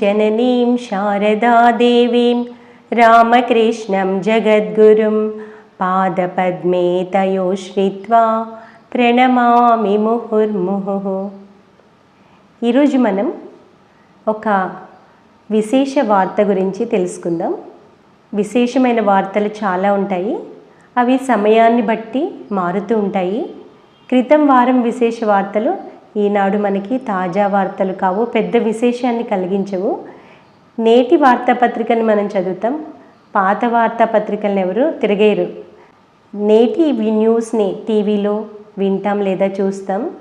जननीं शारदादेवीं रामकृष्णं जगद्गुरुं पादपद्मे तयो श्रित्वा ప్రణమామి ముహుర్ముహు ఈరోజు మనం ఒక విశేష వార్త గురించి తెలుసుకుందాం విశేషమైన వార్తలు చాలా ఉంటాయి అవి సమయాన్ని బట్టి మారుతూ ఉంటాయి క్రితం వారం విశేష వార్తలు ఈనాడు మనకి తాజా వార్తలు కావు పెద్ద విశేషాన్ని కలిగించవు. నేటి వార్తాపత్రికను మనం చదువుతాం. పాత వార్తాపత్రికలను ఎవరు తిరగేరు నేటి న్యూస్ని టీవీలో వింటాం లేదా చూస్తాం.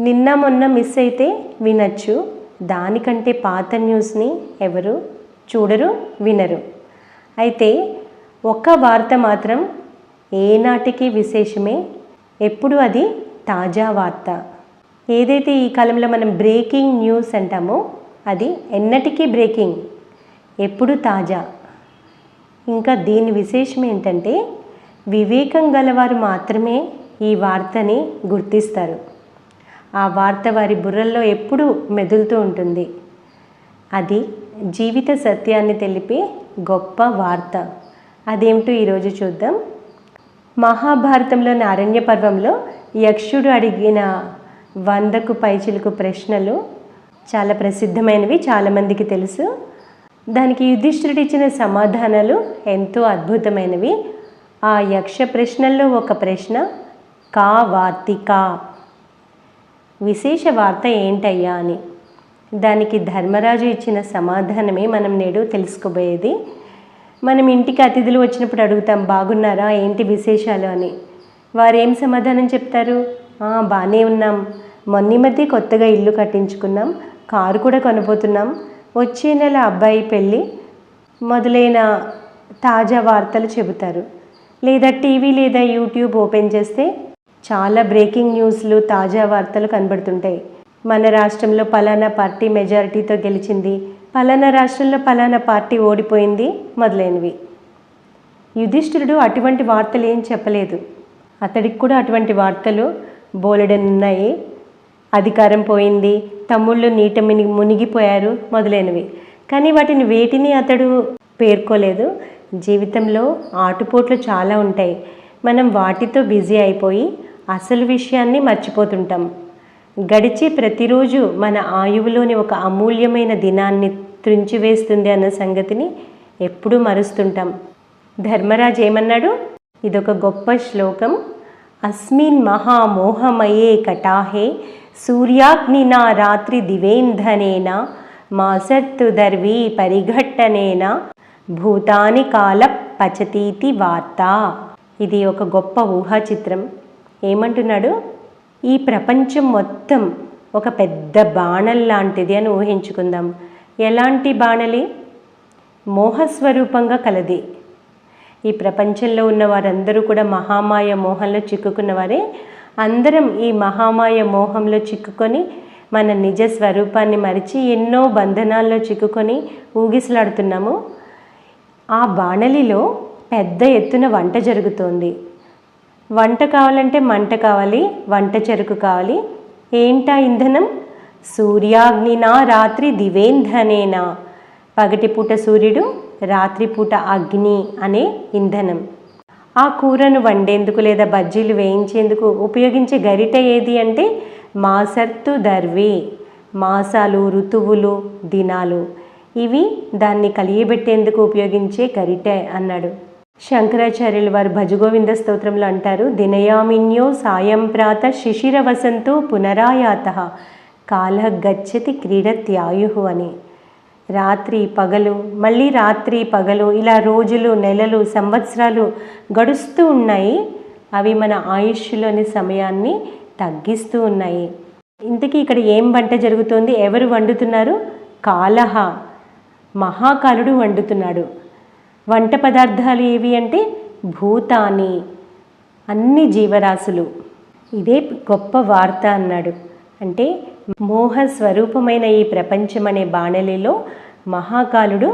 నిన్న మొన్న మిస్ అయితే వినచ్చు. దానికంటే పాత న్యూస్ని ఎవరు చూడరు వినరు. అయితే ఒక్క వార్త మాత్రం ఏనాటికి విశేషమే. ఎప్పుడు అది తాజా వార్త? ఏదైతే ఈ కాలంలో మనం బ్రేకింగ్ న్యూస్ అంటామో అది ఎన్నటికీ బ్రేకింగ్ ఎప్పుడు తాజా. ఇంకా దీని విశేషం ఏంటంటే వివేకం గలవారు మాత్రమే ఈ వార్తని గుర్తిస్తారు. ఆ వార్త వారి బుర్రల్లో ఎప్పుడూ మెదులుతూ ఉంటుంది. అది జీవిత సత్యాన్ని తెలిపే గొప్ప వార్త. అదేమిటో ఈరోజు చూద్దాం. మహాభారతంలోని అరణ్య పర్వంలో యక్షుడు అడిగిన వందకు పైచిలుకు ప్రశ్నలు. చాలా ప్రసిద్ధమైనవి చాలామందికి తెలుసు. దానికి యుధిష్ఠుడు ఇచ్చిన సమాధానాలు ఎంతో అద్భుతమైనవి. ఆ యక్ష ప్రశ్నల్లో ఒక ప్రశ్న కా వార్తిక? విశేష వార్త ఏంటయ్యా అని. దానికి ధర్మరాజు ఇచ్చిన సమాధానమే మనం నేడు తెలుసుకోబోయేది. మనం ఇంటికి అతిథులు వచ్చినప్పుడు అడుగుతాం బాగున్నారా? ఏంటి విశేషాలు? అని. వారు ఏం సమాధానం చెప్తారు? బాగానే ఉన్నాం. మొన్న మధ్య కొత్తగా ఇల్లు కట్టించుకున్నాం. కారు కూడా కొనబోతున్నాం. వచ్చే నెల అబ్బాయి పెళ్ళి మొదలైన తాజా వార్తలు చెబుతారు. లేదా టీవీ లేదా యూట్యూబ్ ఓపెన్ చేస్తే చాలా బ్రేకింగ్ న్యూస్లు తాజా వార్తలు కనబడుతుంటాయి. మన రాష్ట్రంలో పలానా పార్టీ మెజారిటీతో గెలిచింది పలానా రాష్ట్రంలో పలానా పార్టీ ఓడిపోయింది మొదలైనవి. యుధిష్ఠిరుడు అటువంటి వార్తలు ఏం చెప్పలేదు. అతడికి కూడా అటువంటి వార్తలు బోలెడన్ ఉన్నాయి అధికారం పోయింది. తమ్ముళ్ళు నీట మిని మునిగిపోయారు మొదలైనవి. కానీ వాటిని వేటిని అతడు పేర్కోలేదు. జీవితంలో ఆటుపోట్లు చాలా ఉంటాయి. మనం వాటితో బిజీ అయిపోయి అసలు విషయాన్ని మర్చిపోతుంటాం. గడిచి ప్రతిరోజు మన ఆయువులోని ఒక అమూల్యమైన దినాన్ని త్రుంచివేస్తుంది అన్న సంగతిని ఎప్పుడూ మరుస్తుంటాం. ధర్మరాజు ఏమన్నాడు ఇదొక గొప్ప శ్లోకం. అస్మిన్ మహామోహమయే కటాహే సూర్యాగ్నినా రాత్రి దివేంధనేన మాసత్తుదర్వీ పరిఘట్టనేన భూతాని కాల పచతీతి వార్త ఇది ఒక గొప్ప ఊహా చిత్రం ఏమంటున్నాడు? ఈ ప్రపంచం మొత్తం ఒక పెద్ద బాణల్ లాంటిది అని ఊహించుకుందాం. ఎలాంటి బాణలి? మోహస్వరూపంగా కలది. ఈ ప్రపంచంలో ఉన్న వారందరూ కూడా మహామాయ మోహంలో చిక్కుకున్నవారే. అందరం ఈ మహామాయ మోహంలో చిక్కుకొని మన నిజ స్వరూపాన్ని మరిచి ఎన్నో బంధనాల్లో చిక్కుకొని ఊగిసలాడుతున్నాము. ఆ బాణలిలో పెద్ద ఎత్తున వంట జరుగుతోంది. వంట కావాలంటే మంట కావాలి వంట చెరుకు కావాలి. ఏంటా ఇంధనం? సూర్యాగ్నినా రాత్రి దివేంధనేనా? పగటిపూట సూర్యుడు రాత్రిపూట అగ్ని అనే ఇంధనం. ఆ కూరను వండేందుకు లేదా బజ్జీలు వేయించేందుకు ఉపయోగించే గరిట ఏది అంటే మాసర్తు దర్వి. మాసాలు ఋతువులు దినాలు. ఇవి దాన్ని కలియబెట్టేందుకు ఉపయోగించే గరిటె అన్నాడు. శంకరాచార్యులు వారు భజగోవింద స్తోత్రంలో అంటారు దినయామిన్యో సాయం ప్రాత శిశిర వసంతో పునరాయాత కాల గచ్చతి క్రీడత్యాయు అని. రాత్రి పగలు మళ్ళీ రాత్రి పగలు ఇలా రోజులు నెలలు సంవత్సరాలు గడుస్తూ ఉన్నాయి. అవి మన ఆయుష్లోని సమయాన్ని తగ్గిస్తూ ఉన్నాయి. ఇంతకీ ఇక్కడ ఏం వంట జరుగుతోంది? ఎవరు వండుతున్నారు? కాలహ మహాకాలుడు వండుతున్నాడు. వంట పదార్థాలు ఏవి అంటే భూతాని అన్ని జీవరాశులు. ఇదే గొప్ప వార్త అన్నాడు. అంటే మోహ స్వరూపమైన ఈ ప్రపంచం అనే బాణలిలో మహాకాలుడు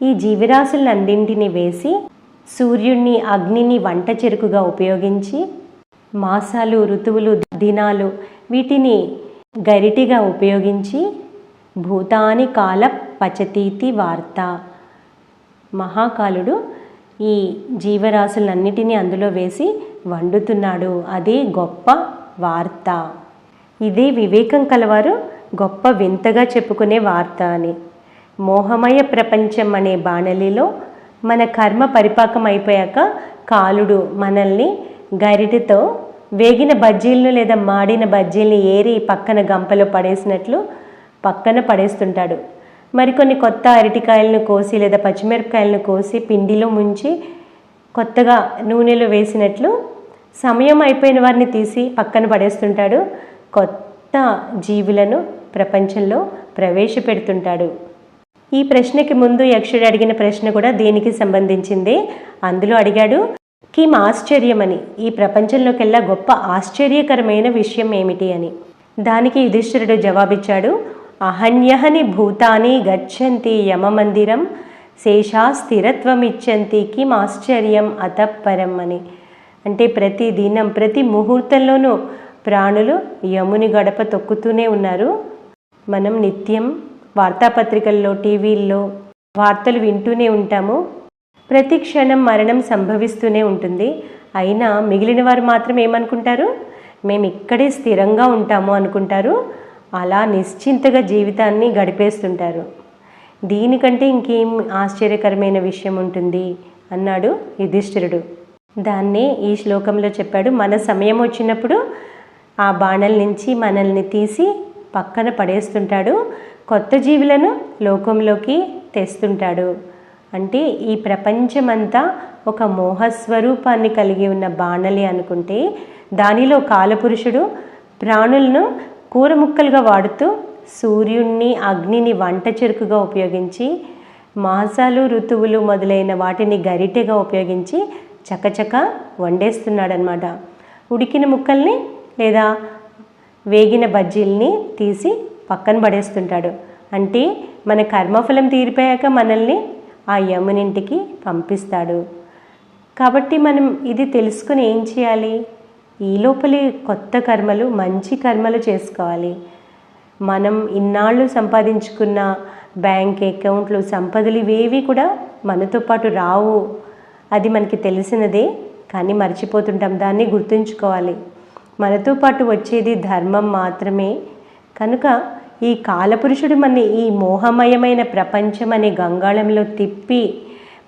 ఈ జీవరాశులన్నింటినీ వేసి సూర్యుణ్ణి అగ్నిని వంట చెరుకుగా ఉపయోగించి మాసాలు ఋతువులు దినాలు వీటిని గరిటిగా ఉపయోగించి భూతాని కాల పచతీతి వార్త. మహాకాలుడు ఈ జీవరాశులన్నిటినీ అందులో వేసి వండుతున్నాడు. అదే గొప్ప వార్త. ఇదే వివేకం కలవారు గొప్ప వింతగా చెప్పుకునే వార్త అని. మోహమయ ప్రపంచం అనే బాణలిలో మన కర్మ పరిపాకం అయిపోయాక కాలుడు మనల్ని గరిటతో వేగిన బజ్జీలను లేదా మాడిన బజ్జీల్ని ఏరి పక్కన గంపలో పడేసినట్లు పక్కన పడేస్తుంటాడు. మరికొన్ని కొత్త అరటికాయలను కోసి లేదా పచ్చిమిరపకాయలను కోసి పిండిలో ముంచి కొత్తగా నూనెలో వేసినట్లు సమయం అయిపోయిన వారిని తీసి పక్కన పడేస్తుంటాడు. కొత్త జీవులను ప్రపంచంలో ప్రవేశపెడుతుంటాడు. ఈ ప్రశ్నకి ముందు యక్షుడు అడిగిన ప్రశ్న కూడా దీనికి సంబంధించిందే? అందులో అడిగాడు కిమ్ ఆశ్చర్యమని. ఈ ప్రపంచంలోకెల్లా గొప్ప ఆశ్చర్యకరమైన విషయం ఏమిటి అని. దానికి యుధిష్ఠిరుడు జవాబిచ్చాడు అహన్యహని భూతాని గచ్చంతి యమమందిరం శేషా స్థిరత్వమిచ్చంతి కిం ఆశ్చర్యం అతపరం అని అంటే ప్రతి దినం ప్రతి ముహూర్తంలోనూ ప్రాణులు యముని గడప తొక్కుతూనే ఉన్నారు. మనం నిత్యం వార్తాపత్రికల్లో టీవీల్లో వార్తలు వింటూనే ఉంటాము. ప్రతి క్షణం మరణం సంభవిస్తూనే ఉంటుంది. అయినా మిగిలిన వారు మాత్రం ఏమనుకుంటారు? మేము ఇక్కడే స్థిరంగా ఉంటాము అనుకుంటారు. అలా నిశ్చింతగా జీవితాన్ని గడిపేస్తుంటారు. దీనికంటే ఇంకేం ఆశ్చర్యకరమైన విషయం ఉంటుంది? అన్నాడు యుధిష్ఠిరుడు. దాన్నే ఈ శ్లోకంలో చెప్పాడు. మన సమయం వచ్చినప్పుడు ఆ బాణల నుంచి మనల్ని తీసి పక్కన పడేస్తుంటాడు. కొత్త జీవులను లోకంలోకి తెస్తుంటాడు. అంటే ఈ ప్రపంచమంతా ఒక మోహస్వరూపాన్ని కలిగి ఉన్న బాణలి అనుకుంటే దానిలో కాలపురుషుడు ప్రాణులను కూర ముక్కలుగా వాడుతూ సూర్యుణ్ణి అగ్నిని వంట చెరుకుగా ఉపయోగించి మాసాలు ఋతువులు మొదలైన వాటిని గరిటెగా ఉపయోగించి చకచక వండేస్తున్నాడనమాట ఉడికిన ముక్కల్ని లేదా వేగిన బజ్జీల్ని తీసి పక్కన పడేస్తుంటాడు. అంటే మన కర్మఫలం తీరిపోయాక మనల్ని ఆ యమునింటికి పంపిస్తాడు. కాబట్టి మనం ఇది తెలుసుకుని ఏం చేయాలి? ఈ లోపలి కొత్త కర్మలు మంచి కర్మలు చేసుకోవాలి. మనం ఇన్నాళ్ళు సంపాదించుకున్న బ్యాంక్ అకౌంట్లు సంపదలు ఇవేవి కూడా మనతో పాటు రావు. అది మనకి తెలిసినదే కానీ మర్చిపోతుంటాం. దాన్ని గుర్తుంచుకోవాలి. మనతో పాటు వచ్చేది ధర్మం మాత్రమే. కనుక ఈ కాలపురుషుడు మన ఈ మోహమయమైన ప్రపంచం అనే గంగాళంలో తిప్పి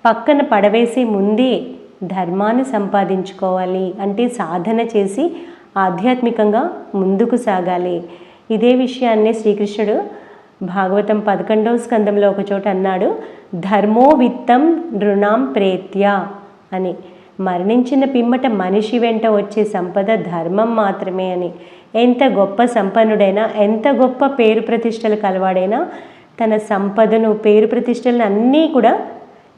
పక్కన పడవేసి ముందే ధర్మాన్ని సంపాదించుకోవాలి అంటే సాధన చేసి ఆధ్యాత్మికంగా ముందుకు సాగాలి. ఇదే విషయాన్ని శ్రీకృష్ణుడు భాగవతం పదకొండవ స్కందంలో ఒకచోట అన్నాడు ధర్మో విత్తం నృణాం ప్రేత్య అని. మరణించిన పిమ్మట మనిషి వెంట వచ్చే సంపద ధర్మం మాత్రమే అని. ఎంత గొప్ప సంపన్నుడైనా ఎంత గొప్ప పేరు ప్రతిష్టలు కలవాడైనా తన సంపదను పేరు ప్రతిష్టలను అన్నీ కూడా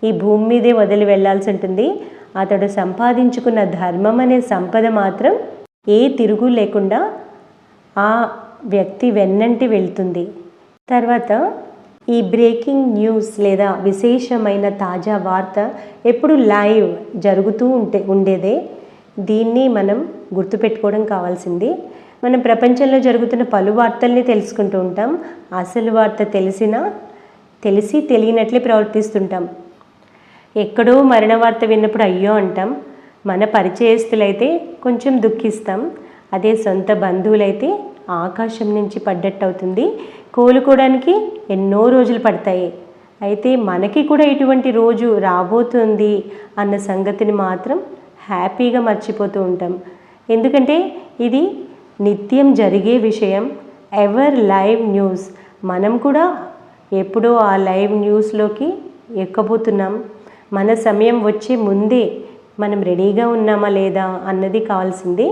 ఈ భూమి మీదే వదిలి వెళ్ళాల్సి ఉంటుంది. అతడు సంపాదించుకున్న ధర్మం అనే సంపద మాత్రం ఏ తిరుగు లేకుండా ఆ వ్యక్తి వెన్నంటి వెళ్తుంది. తర్వాత ఈ బ్రేకింగ్ న్యూస్ లేదా విశేషమైన తాజా వార్త ఎప్పుడు లైవ్ జరుగుతూ ఉంటే ఉండేదే? దీన్ని మనం గుర్తుపెట్టుకోవడం కావాల్సింది. మనం ప్రపంచంలో జరుగుతున్న పలు వార్తల్ని తెలుసుకుంటూ ఉంటాం. అసలు వార్త తెలిసినా తెలిసి తెలియనట్లే ప్రవర్తిస్తుంటాం. ఎక్కడో మరణ వార్త విన్నప్పుడు అయ్యో అంటాం. మన పరిచయస్తులైతే కొంచెం దుఃఖిస్తాం. అదే సొంత బంధువులైతే ఆకాశం నుంచి పడ్డట్టు అవుతుంది కోలుకోవడానికి ఎన్నో రోజులు పడతాయి. అయితే మనకి కూడా ఇటువంటి రోజు రాబోతుంది అన్న సంగతిని మాత్రం హ్యాపీగా మర్చిపోతూ ఉంటాం. ఎందుకంటే ఇది నిత్యం జరిగే విషయం. Ever live news. మనం కూడా ఎప్పుడో ఆ లైవ్ న్యూస్లోకి ఎక్కబోతున్నాం మన సమయం వచ్చే ముందే మనం రెడీగా ఉన్నామా లేదా అన్నది కావాల్సింది.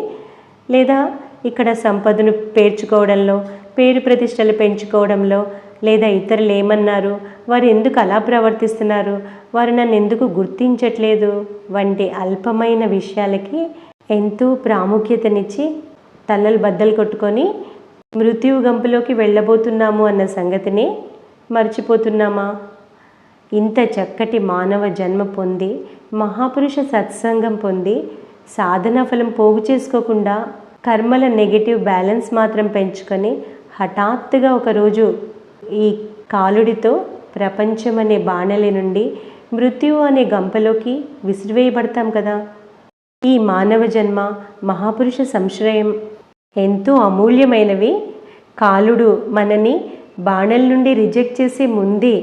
లేదా ఇక్కడ సంపదను పేర్చుకోవడంలో పేరు ప్రతిష్టలు పెంచుకోవడంలో లేదా ఇతరులు ఏమన్నారు? వారు ఎందుకు అలా ప్రవర్తిస్తున్నారు? వారు నన్ను ఎందుకు గుర్తించట్లేదు? వంటి అల్పమైన విషయాలకి ఎంతో ప్రాముఖ్యతనిచ్చి తలలు బద్దలు కొట్టుకొని మృత్యువు గంపులోకి వెళ్ళబోతున్నాము అన్న సంగతిని మర్చిపోతున్నామా? ఇంత చక్కటి మానవ జన్మ పొంది మహాపురుష సత్సంగం పొంది సాధనా ఫలం పోగు చేసుకోకుండా కర్మల నెగిటివ్ బ్యాలెన్స్ మాత్రం పెంచుకొని హఠాత్తుగా ఒకరోజు ఈ కాలుడితో ప్రపంచం అనే బాణలి నుండి మృత్యువు అనే గంపలోకి విసిరివేయబడతాం కదా. ఈ మానవ జన్మ మహాపురుష సంశ్రయం ఎంతో అమూల్యమైనవి. కాలుడు మనని బాణల నుండి రిజెక్ట్ చేసే ముందే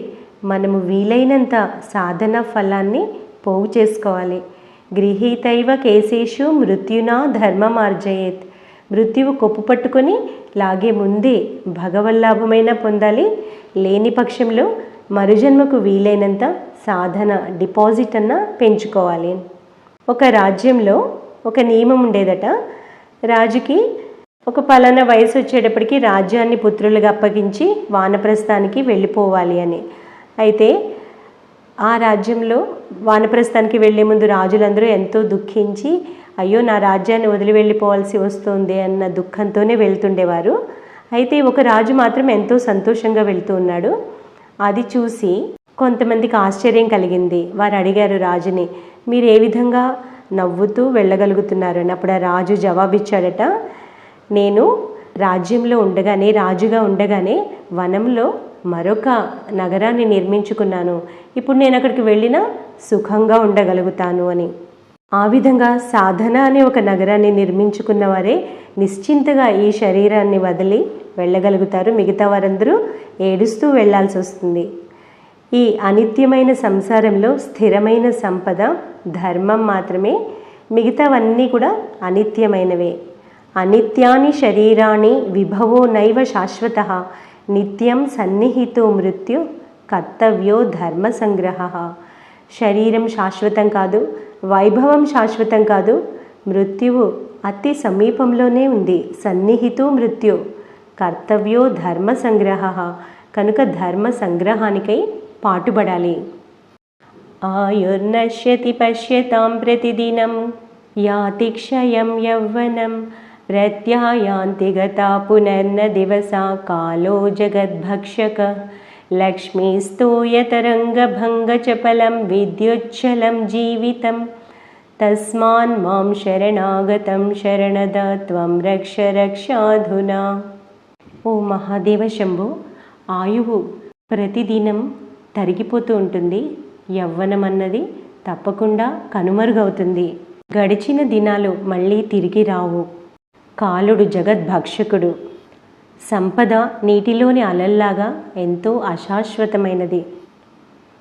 మనము వీలైనంత సాధన ఫలాన్ని పోగు చేసుకోవాలి. గృహీతైవ కేశేషు మృత్యునా ధర్మమార్జయేత్. మృత్యువు కొప్పు పట్టుకొని లాగే ముందే భగవల్లాభమైనా పొందాలి. లేని పక్షంలో మరుజన్మకు వీలైనంత సాధన డిపాజిట్ అన్న పెంచుకోవాలి. ఒక రాజ్యంలో ఒక నియమం ఉండేదట. రాజుకి ఒక పలానా వయసు వచ్చేటప్పటికి రాజ్యాన్ని పుత్రులుగా అప్పగించి వానప్రస్థానికి వెళ్ళిపోవాలి అని. అయితే ఆ రాజ్యంలో వానప్రస్థానికి వెళ్ళే ముందు రాజులందరూ ఎంతో దుఃఖించి అయ్యో నా రాజ్యాన్ని వదిలి వెళ్ళిపోవాల్సి వస్తుంది అన్న దుఃఖంతోనే వెళ్తుండేవారు. అయితే ఒక రాజు మాత్రం ఎంతో సంతోషంగా వెళ్తూ ఉన్నాడు. అది చూసి కొంతమందికి ఆశ్చర్యం కలిగింది. వారు అడిగారు రాజుని మీరు ఏ విధంగా నవ్వుతూ వెళ్ళగలుగుతున్నారు అని అప్పుడు ఆ రాజు జవాబిచ్చాడట నేను రాజ్యంలో ఉండగానే రాజుగా ఉండగానే వనంలో మరొక నగరాన్ని నిర్మించుకున్నాను. ఇప్పుడు నేను అక్కడికి వెళ్ళినా సుఖంగా ఉండగలుగుతాను అని. ఆ విధంగా సాధన అనే ఒక నగరాన్ని నిర్మించుకున్న వారే నిశ్చింతగా ఈ శరీరాన్ని వదిలి వెళ్ళగలుగుతారు. మిగతా వారందరూ ఏడుస్తూ వెళ్ళాల్సి వస్తుంది. ఈ అనిత్యమైన సంసారంలో స్థిరమైన సంపద ధర్మం మాత్రమే. మిగతావన్నీ కూడా అనిత్యమైనవే. అనిత్యాని శరీరాన్ని విభవో నైవ శాశ్వత. నిత్యం సన్నిహితో మృత్యు కర్తవ్యో ధర్మ సంగ్రహ శరీరం శాశ్వతం కాదు వైభవం శాశ్వతం కాదు మృత్యువు అతి సమీపంలోనే ఉంది. సన్నిహితో మృత్యు కర్తవ్యో ధర్మ సంగ్రహ కనుక ధర్మ సంగ్రహానికై పాటుపడాలి. ఆయుర్నశ్యతి పశ్యతాం ప్రతిదినం యాతి క్షయం యౌవనం ప్రత్యాయాంతి గతా పునర్న దివసా కాలో జగద్భక్షక లక్ష్మీస్తూయతరంగభంగచపలం విద్యుచ్చలం జీవితం తస్మాన్ మాం శరణాగతం శరణద త్వం రక్ష రక్షాధునా ఓ మహాదేవ శంభు ఆయువు ప్రతిదినం తరిగిపోతూ ఉంటుంది యవ్వనం అన్నది తప్పకుండా కనుమరుగవుతుంది. గడిచిన దినాలు మళ్ళీ తిరిగి రావు. కాలుడు జగద్భక్షకుడు. సంపద నీటిలోని అలల్లాగా ఎంతో అశాశ్వతమైనది.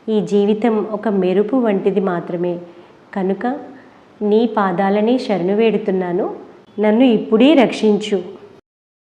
ఈ జీవితం ఒక మెరుపు వంటిది మాత్రమే. కనుక నీ పాదాలని శరణు వేడుతున్నాను. నన్ను ఇప్పుడే రక్షించు.